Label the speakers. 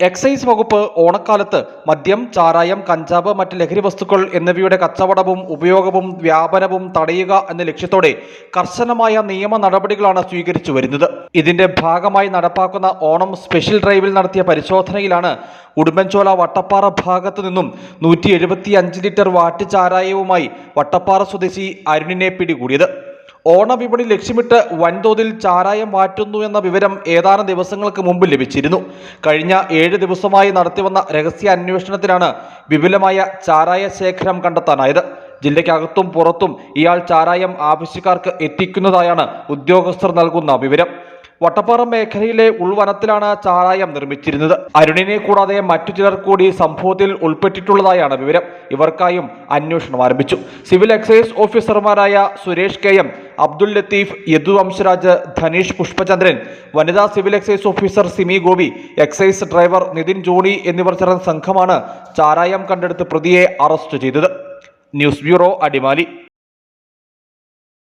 Speaker 1: Excise വകുപ്പ് ഓണക്കാലത്ത് മദ്യം ചാരായം കഞ്ചാവ് മറ്റ് ലഹരി വസ്തുക്കൾ എന്നിവയുടെ കച്ചവടവും ഉപയോഗവും വ്യാപനവും തടയുക എന്ന ലക്ഷ്യത്തോടെ കർശനമായ നിയമ നടപടികളാണ് സ്വീകരിച്ചു വരുന്നത്. ഇതിന്റെ ഭാഗമായി നടപ്പാക്കുന്ന ഓണം സ്പെഷ്യൽ ഡ്രൈവിൽ നടത്തിയ പരിശോധനയിലാണ് ഉടുമ്പൻചോല വട്ടപ്പാറ ഭാഗത്തു നിന്നും നൂറ്റി ലിറ്റർ വാറ്റ് ചാരായവുമായി വട്ടപ്പാറ സ്വദേശി അരുണിനെ പിടികൂടിയത്. ഓണവിപണി ലക്ഷ്യമിട്ട് വൻതോതിൽ ചാരായം മാറ്റുന്നു എന്ന വിവരം ഏതാനും ദിവസങ്ങൾക്ക് മുമ്പ് ലഭിച്ചിരുന്നു. കഴിഞ്ഞ ഏഴ് ദിവസമായി നടത്തിവന്ന രഹസ്യ അന്വേഷണത്തിലാണ് വിപുലമായ ചാരായ ശേഖരം കണ്ടെത്താനായത്. ജില്ലയ്ക്കകത്തും പുറത്തും ഇയാൾ ചാരായം ആവശ്യക്കാർക്ക് എത്തിക്കുന്നതായാണ് ഉദ്യോഗസ്ഥർ നൽകുന്ന വിവരം. വട്ടപ്പാറ മേഖലയിലെ ഉൾവനത്തിലാണ് ചാരായം നിർമ്മിച്ചിരുന്നത്. അരുണിനെ കൂടാതെ മറ്റു ചിലർ കൂടി സംഭവത്തിൽ ഉൾപ്പെട്ടിട്ടുള്ളതായാണ് വിവരം. ഇവർക്കായും അന്വേഷണം ആരംഭിച്ചു. സിവിൽ എക്സൈസ് ഓഫീസർമാരായ സുരേഷ് കെ എം അബ്ദുൽ ലത്തീഫ് യദു വംശരാജ് ധനീഷ് പുഷ്പചന്ദ്രൻ വനിതാ civil excise officer Simi Gopi excise driver Nithin Johny എന്നിവർ ചേർന്ന സംഘമാണ് ചാരായം കണ്ടെടുത്ത് പ്രതിയെ അറസ്റ്റ് ചെയ്തത്. News bureau Adimali.